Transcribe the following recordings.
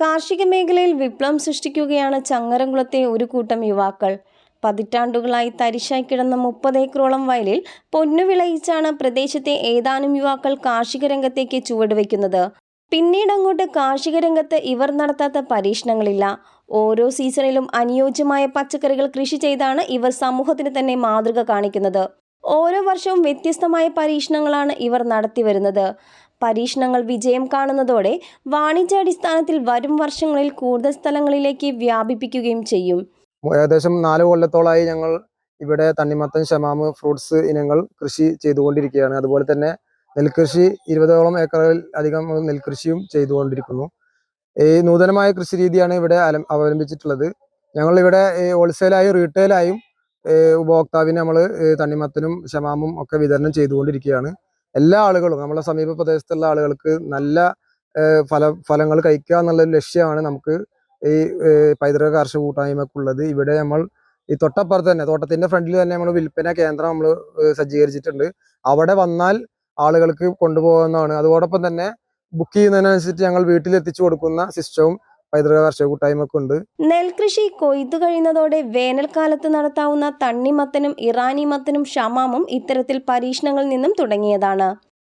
കാർഷിക മേഖലയിൽ വിപ്ലവം സൃഷ്ടിക്കുകയാണ് ചങ്ങരംകുളത്തെ ഒരു കൂട്ടം യുവാക്കൾ. പതിറ്റാണ്ടുകളായി തരിശായി കിടന്ന മുപ്പത് ഏക്കറോളം വയലിൽ പൊന്നു വിളയിച്ചാണ് പ്രദേശത്തെ ഏതാനും യുവാക്കൾ കാർഷിക രംഗത്തേക്ക് ചുവടുവെക്കുന്നത് പിന്നീട് അങ്ങോട്ട് കാർഷിക രംഗത്ത് ഇവർ നടത്താത്ത പരീക്ഷണങ്ങളില്ല. ഓരോ സീസണിലും അനുയോജ്യമായ പച്ചക്കറികൾ കൃഷി ചെയ്താണ് ഇവർ സമൂഹത്തിന് തന്നെ മാതൃക കാണിക്കുന്നത്. ഓരോ വർഷവും വ്യത്യസ്തമായ പരീക്ഷണങ്ങളാണ് ഇവർ നടത്തിവരുന്നത് പരീക്ഷണങ്ങൾ വിജയം കാണുന്നതോടെ വാണിജ്യാടിസ്ഥാനത്തിൽ വരും വർഷങ്ങളിൽ കൂടുതൽ സ്ഥലങ്ങളിലേക്ക് വ്യാപിപ്പിക്കുകയും ചെയ്യും. ഏകദേശം നാല് കൊല്ലത്തോളമായി ഞങ്ങൾ ഇവിടെ തണ്ണിമത്തൻ ഷമാമ് ഫ്രൂട്ട്സ് ഇനങ്ങൾ കൃഷി ചെയ്തുകൊണ്ടിരിക്കുകയാണ്. അതുപോലെ തന്നെ നെൽകൃഷി ഇരുപതോളം ഏക്കറിൽ അധികം നെൽകൃഷിയും ചെയ്തുകൊണ്ടിരിക്കുന്നു. ഈ നൂതനമായ കൃഷി രീതിയാണ് ഇവിടെ അവലംബിച്ചിട്ടുള്ളത്. ഞങ്ങൾ ഇവിടെ ഹോൾസെയിലായും റീറ്റെയിലായും ഉപഭോക്താവിന് നമ്മൾ തണ്ണിമത്തനും ഷമാമും ഒക്കെ വിതരണം ചെയ്തുകൊണ്ടിരിക്കുകയാണ്. എല്ലാ ആളുകളും നമ്മളെ സമീപ പ്രദേശത്തുള്ള ആളുകൾക്ക് നല്ല ഫല ഫലങ്ങൾ കഴിക്കുക എന്നുള്ള ഒരു ലക്ഷ്യമാണ് നമുക്ക് ഈ പൈതൃക കാർഷിക കൂട്ടായ്മക്കുള്ളത് ഇവിടെ നമ്മൾ ഈ തൊട്ടപ്പുറത്ത് തന്നെ തോട്ടത്തിന്റെ ഫ്രണ്ടിൽ തന്നെ നമ്മൾ വിൽപ്പന കേന്ദ്രം നമ്മൾ സജ്ജീകരിച്ചിട്ടുണ്ട്. അവിടെ വന്നാൽ ആളുകൾക്ക് കൊണ്ടുപോകുന്നതാണ് അതോടൊപ്പം തന്നെ ബുക്ക് ചെയ്യുന്നതിനനുസരിച്ച് ഞങ്ങൾ വീട്ടിൽ എത്തിച്ചു കൊടുക്കുന്ന സിസ്റ്റവും പൈതൃക കർഷക കൂട്ടായ്മയൊക്കെ ഉണ്ട്. നെൽകൃഷി കൊയ്തു കഴിയുന്നതോടെ വേനൽക്കാലത്ത് നടത്താവുന്ന തണ്ണിമത്തനും ഇറാനി മത്തനും ഷമാമും ഇത്തരത്തിൽ പരീക്ഷണങ്ങളിൽ നിന്നും തുടങ്ങിയതാണ്.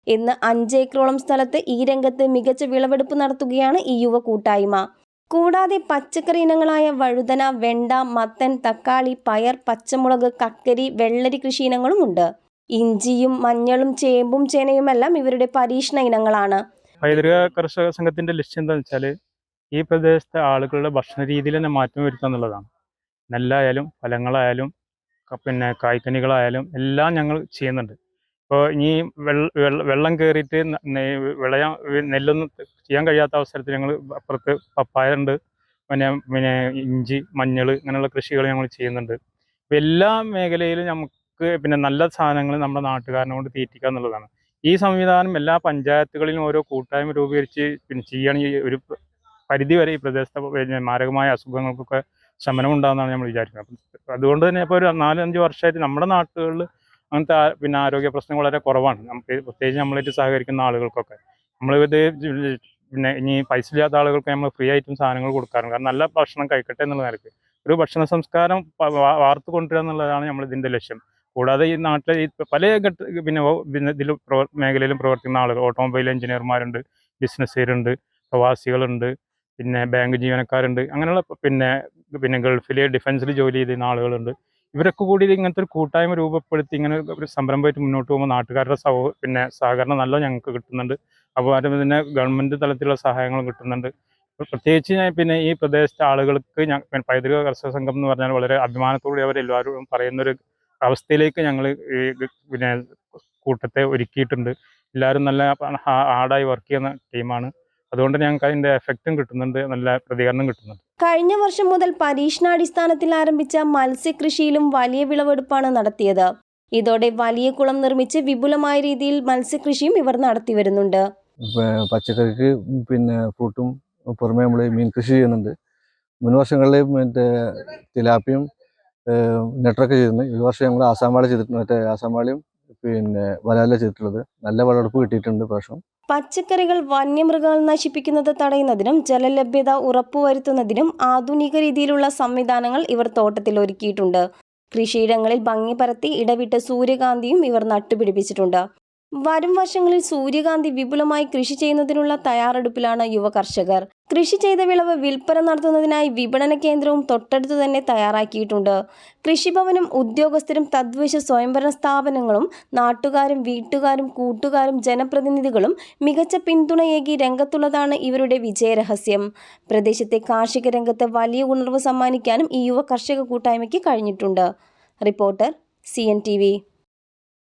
ഇന്ന് അഞ്ചേക്കറോളം സ്ഥലത്ത് ഈ രംഗത്ത് മികച്ച വിളവെടുപ്പ് നടത്തുകയാണ് ഈ യുവ കൂട്ടായ്മ. കൂടാതെ പച്ചക്കറി ഇനങ്ങളായ വഴുതന വെണ്ട മത്തൻ തക്കാളി പയർ പച്ചമുളക് കക്കരി വെള്ളരി കൃഷി ഇനങ്ങളും ഉണ്ട്. ഇഞ്ചിയും മഞ്ഞളും ചേമ്പും ചേനയുമെല്ലാം ഇവരുടെ പരീക്ഷണ ഇനങ്ങളാണ്. പൈതൃക കർഷക സംഘത്തിന്റെ ലക്ഷ്യം എന്താണെന്ന് വെച്ചാൽ ഈ പ്രദേശത്തെ ആളുകളുടെ ഭക്ഷണ രീതിയിൽ തന്നെ മാറ്റം വരുത്തുക എന്നുള്ളതാണ്. നെല്ലായാലും ഫലങ്ങളായാലും പിന്നെ കായ്ക്കനികളായാലും എല്ലാം ഞങ്ങൾ ചെയ്യുന്നുണ്ട്. ഇപ്പോൾ ഇനി വെള്ള- കയറിയിട്ട് വിളയാ നെല്ലൊന്നും ചെയ്യാൻ കഴിയാത്ത അവസരത്തിൽ ഞങ്ങൾ അപ്പുറത്ത് പപ്പായ ഉണ്ട് പിന്നെ പിന്നെ ഇഞ്ചി മഞ്ഞൾ ഇങ്ങനെയുള്ള കൃഷികൾ ഞങ്ങൾ ചെയ്യുന്നുണ്ട്. അപ്പോൾ എല്ലാ മേഖലയിലും നമുക്ക് പിന്നെ നല്ല സാധനങ്ങൾ നമ്മുടെ നാട്ടുകാരനെ കൊണ്ട് തീറ്റിക്കുക എന്നുള്ളതാണ്. ഈ സംവിധാനം എല്ലാ പഞ്ചായത്തുകളിലും ഓരോ കൂട്ടായ്മ രൂപീകരിച്ച് പിന്നെ ചെയ്യുകയാണെങ്കിൽ ഒരു പരിധി വരെ ഈ പ്രദേശത്തെ മാരകമായ അസുഖങ്ങൾക്കൊക്കെ ശമനം ഉണ്ടാകുന്നതാണ് നമ്മൾ വിചാരിക്കുന്നത്. അതുകൊണ്ട് തന്നെ ഇപ്പോൾ ഒരു നാലഞ്ച് വർഷമായിട്ട് നമ്മുടെ നാട്ടുകളിൽ അങ്ങനത്തെ പിന്നെ ആരോഗ്യ പ്രശ്നങ്ങൾ വളരെ കുറവാണ്. നമുക്ക് പ്രത്യേകിച്ച് നമ്മളായിട്ട് സഹകരിക്കുന്ന ആളുകൾക്കൊക്കെ. നമ്മളിത് പിന്നെ ഇനി പൈസ ഇല്ലാത്ത ആളുകൾക്ക് നമ്മൾ ഫ്രീ ആയിട്ടും സാധനങ്ങൾ കൊടുക്കാറുണ്ട്. കാരണം നല്ല ഭക്ഷണം കഴിക്കട്ടെ എന്നുള്ള നിരക്ക് ഒരു ഭക്ഷണ സംസ്കാരം വാർത്തു കൊണ്ടുവരിക എന്നുള്ളതാണ് നമ്മൾ ഇതിന്റെ ലക്ഷ്യം. കൂടാതെ ഈ നാട്ടിലെ പല ഘട്ട പിന്നെ പിന്നെ ഇതിൽ പ്രവർ മേഖലയിലും പ്രവർത്തിക്കുന്ന ആളുകൾ. ഓട്ടോമൊബൈൽ എഞ്ചിനീയർമാരുണ്ട് ബിസിനസ്സുകാരുണ്ട് പ്രവാസികളുണ്ട്. പിന്നെ ബാങ്ക് ജീവനക്കാരുണ്ട് അങ്ങനെയുള്ള പിന്നെ പിന്നെ ഗൾഫിലെ ഡിഫൻസിൽ ജോലി ചെയ്തിരുന്ന ആളുകളുണ്ട്. ഇവരൊക്കെ കൂടി ഇങ്ങനത്തെ ഒരു കൂട്ടായ്മ രൂപപ്പെടുത്തി ഇങ്ങനെ ഒരു സംരംഭമായിട്ട് മുന്നോട്ട് പോകുമ്പോൾ നാട്ടുകാരുടെ സഹ പിന്നെ സഹകരണം നല്ല ഞങ്ങൾക്ക് കിട്ടുന്നുണ്ട്. അതുപോലെ പിന്നെ ഗവൺമെന്റ് തലത്തിലുള്ള സഹായങ്ങളും കിട്ടുന്നുണ്ട്. പ്രത്യേകിച്ച് ഞാൻ പിന്നെ ഈ പ്രദേശത്തെ ആളുകൾക്ക് ഞാൻ പൈതൃക കർഷക സംഘം എന്ന് പറഞ്ഞാൽ വളരെ അഭിമാനത്തോടെ അവരെല്ലാവരും പറയുന്നൊരു അവസ്ഥയിലേക്ക് ഞങ്ങൾ ഈ പിന്നെ കൂട്ടത്തെ ഒരുക്കിയിട്ടുണ്ട്. എല്ലാവരും നല്ല ഹാർഡായി വർക്ക് ചെയ്യുന്ന ടീമാണ് അതുകൊണ്ട് ഞങ്ങൾക്ക് അതിന്റെ എഫക്റ്റും കിട്ടുന്നുണ്ട് നല്ല പ്രതികരണം കിട്ടുന്നുണ്ട്. കഴിഞ്ഞ വർഷം മുതൽ പരീക്ഷണാടിസ്ഥാനത്തിൽ ആരംഭിച്ച മത്സ്യകൃഷിയിലും വലിയ വിളവെടുപ്പാണ് നടത്തിയത്. ഇതോടെ വലിയ കുളം നിർമ്മിച്ച് വിപുലമായ രീതിയിൽ മത്സ്യകൃഷിയും ഇവർ നടത്തി വരുന്നുണ്ട്. പച്ചക്കറിക്ക് പിന്നെ ഫ്രൂട്ടും പുറമെ നമ്മൾ മീൻ കൃഷി ചെയ്യുന്നുണ്ട്. മുൻ വർഷങ്ങളിൽ മറ്റേ തിലാപ്പിയും നെട്ടറൊക്കെ ചെയ്തിരുന്നു. ഈ വർഷം ഞങ്ങൾ ആസാം വാഴ ചെയ്തിട്ടുണ്ട് മറ്റേ ആസാം വാഴയും പിന്നെ വരാല ചെയ്തിട്ടുള്ളത്. നല്ല വിളവെടുപ്പ് കിട്ടിയിട്ടുണ്ട് പ്രാവശ്യം. പച്ചക്കറികൾ വന്യമൃഗങ്ങൾ നശിപ്പിക്കുന്നത് തടയുന്നതിനും ജലലഭ്യത ഉറപ്പുവരുത്തുന്നതിനും ആധുനിക രീതിയിലുള്ള സംവിധാനങ്ങൾ ഇവർ തോട്ടത്തിൽ ഒരുക്കിയിട്ടുണ്ട്. കൃഷിയിടങ്ങളിൽ ഭംഗി പരത്തി ഇടവിട്ട സൂര്യകാന്തിയും ഇവർ നട്ടുപിടിപ്പിച്ചിട്ടുണ്ട്. വരും വർഷങ്ങളിൽ സൂര്യകാന്തി വിപുലമായി കൃഷി ചെയ്യുന്നതിനുള്ള തയ്യാറെടുപ്പിലാണ് യുവ കർഷകർ. കൃഷി ചെയ്ത വിളവ് വിൽപ്പന നടത്തുന്നതിനായി വിപണന കേന്ദ്രവും തൊട്ടടുത്തു തന്നെ തയ്യാറാക്കിയിട്ടുണ്ട്. കൃഷിഭവനും ഉദ്യോഗസ്ഥരും തദ്ദേശ സ്വയംഭരണ സ്ഥാപനങ്ങളും നാട്ടുകാരും വീട്ടുകാരും കൂട്ടുകാരും ജനപ്രതിനിധികളും മികച്ച പിന്തുണയേകി രംഗത്തുള്ളതാണ് ഇവരുടെ വിജയരഹസ്യം. പ്രദേശത്തെ കാർഷിക രംഗത്ത് വലിയ ഉണർവ് സമ്മാനിക്കാനും ഈ യുവ കർഷക കൂട്ടായ്മയ്ക്ക് കഴിഞ്ഞിട്ടുണ്ട്. Reporter C